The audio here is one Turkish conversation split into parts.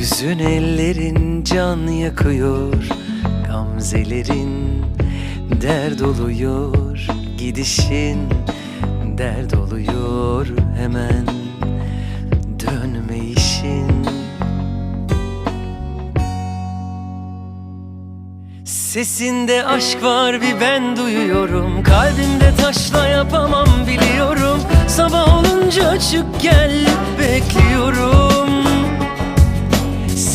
Yüzün ellerin can yakıyor Gamzelerin dert oluyor Gidişin dert oluyor hemen Dönme işin. Sesinde aşk var bir ben duyuyorum Kalbimde taşla yapamam biliyorum. Sabah olunca çık gel bekliyorum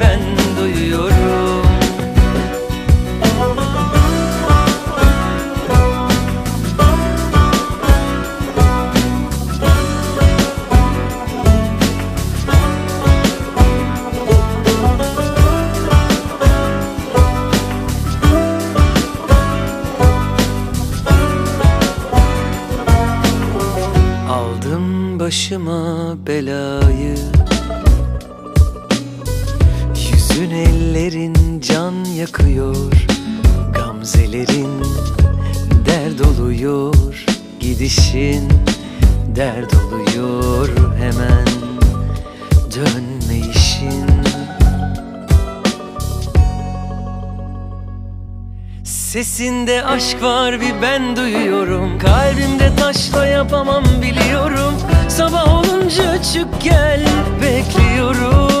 ben duyuyorum. Aldım başıma belayı Yüzün ellerin can yakıyor Gamzelerin dert oluyor Gidişin dert oluyor. Hemen Dönme işin. Sesinde aşk var bir ben duyuyorum. Kalbimde taşla yapamam biliyorum. Sabah olunca çık gel bekliyorum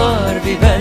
var bir ben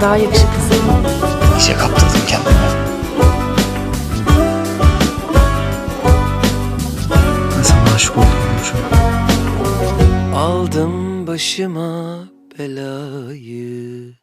daha yakışıklısın. İyice kaptırdım kendimi. Ben sana aşık oldum. Aldım başıma belayı